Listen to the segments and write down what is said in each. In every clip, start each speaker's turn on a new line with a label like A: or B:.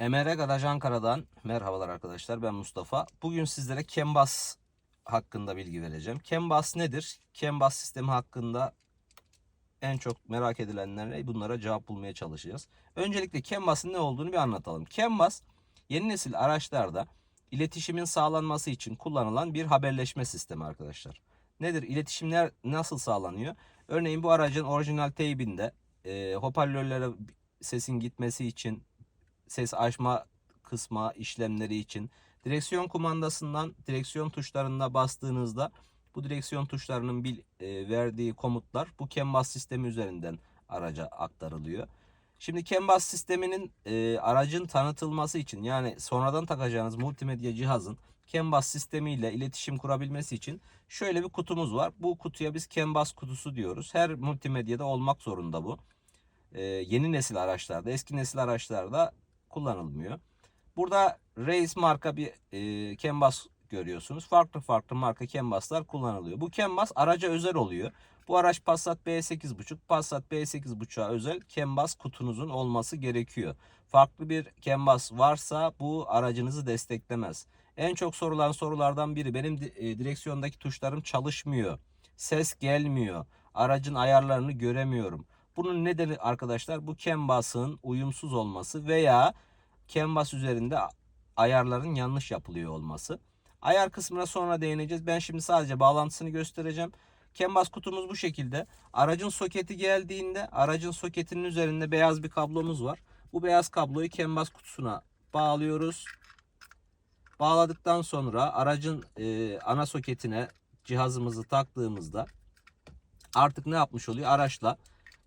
A: MR Garaj Ankara'dan merhabalar arkadaşlar ben Mustafa. Bugün sizlere CAN-BUS hakkında bilgi vereceğim. CAN-BUS nedir? CAN-BUS sistemi hakkında en çok merak edilenlere bunlara cevap bulmaya çalışacağız. Öncelikle CAN-BUS'ın ne olduğunu bir anlatalım. CAN-BUS yeni nesil araçlarda iletişimin sağlanması için kullanılan bir haberleşme sistemi arkadaşlar. Nedir? İletişimler nasıl sağlanıyor? Örneğin bu aracın orijinal teybinde e, hoparlörlere sesin gitmesi için ses açma kısma işlemleri için direksiyon kumandasından direksiyon tuşlarına bastığınızda bu direksiyon tuşlarının bil, e, verdiği komutlar bu CAN-BUS sistemi üzerinden araca aktarılıyor. Şimdi CAN-BUS sisteminin e, aracın tanıtılması için yani sonradan takacağınız multimedya cihazın CAN-BUS sistemiyle iletişim kurabilmesi için şöyle bir kutumuz var. Bu kutuya biz CAN-BUS kutusu diyoruz. Her multimedyada olmak zorunda bu. E, yeni nesil araçlarda, eski nesil araçlarda kullanılmıyor. Burada Reis marka bir e, CAN-BUS görüyorsunuz. Farklı farklı marka CAN-BUS'lar kullanılıyor. Bu CAN-BUS araca özel oluyor. Bu araç Passat B8.5, Passat B8.5'a özel CAN-BUS kutunuzun olması gerekiyor. Farklı bir CAN-BUS varsa bu aracınızı desteklemez. En çok sorulan sorulardan biri benim e, direksiyondaki tuşlarım çalışmıyor. Ses gelmiyor. Aracın ayarlarını göremiyorum. Bunun nedeni arkadaşlar bu CAN-BUS'ın uyumsuz olması veya CAN-BUS üzerinde ayarların yanlış yapılıyor olması. Ayar kısmına sonra değineceğiz. Ben şimdi sadece bağlantısını göstereceğim. CAN-BUS kutumuz bu şekilde. Aracın soketi geldiğinde aracın soketinin üzerinde beyaz bir kablomuz var. Bu beyaz kabloyu CAN-BUS kutusuna bağlıyoruz. Bağladıktan sonra aracın e, ana soketine cihazımızı taktığımızda artık ne yapmış oluyor? Araçla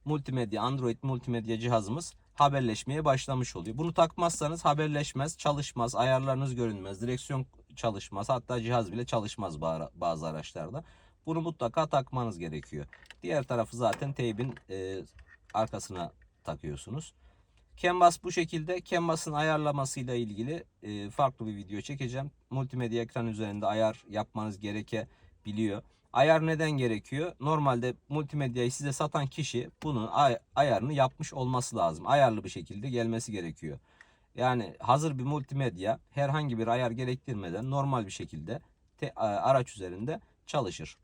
A: multimedya, Android multimedya cihazımız haberleşmeye başlamış oluyor. Bunu takmazsanız haberleşmez, çalışmaz, ayarlarınız görünmez, direksiyon çalışmaz, hatta cihaz bile çalışmaz ba- bazı araçlarda. Bunu mutlaka takmanız gerekiyor. Diğer tarafı zaten teybin e, arkasına takıyorsunuz. CAN-BUS bu şekilde. CAN-BUS'ın ayarlamasıyla ilgili e, farklı bir video çekeceğim. Multimedya ekran üzerinde ayar yapmanız gerekebiliyor. Ayar neden gerekiyor? Normalde multimedyayı size satan kişi bunun ay- ayarını yapmış olması lazım. Ayarlı bir şekilde gelmesi gerekiyor. Yani hazır bir multimedya herhangi bir ayar gerektirmeden normal bir şekilde araç üzerinde çalışır.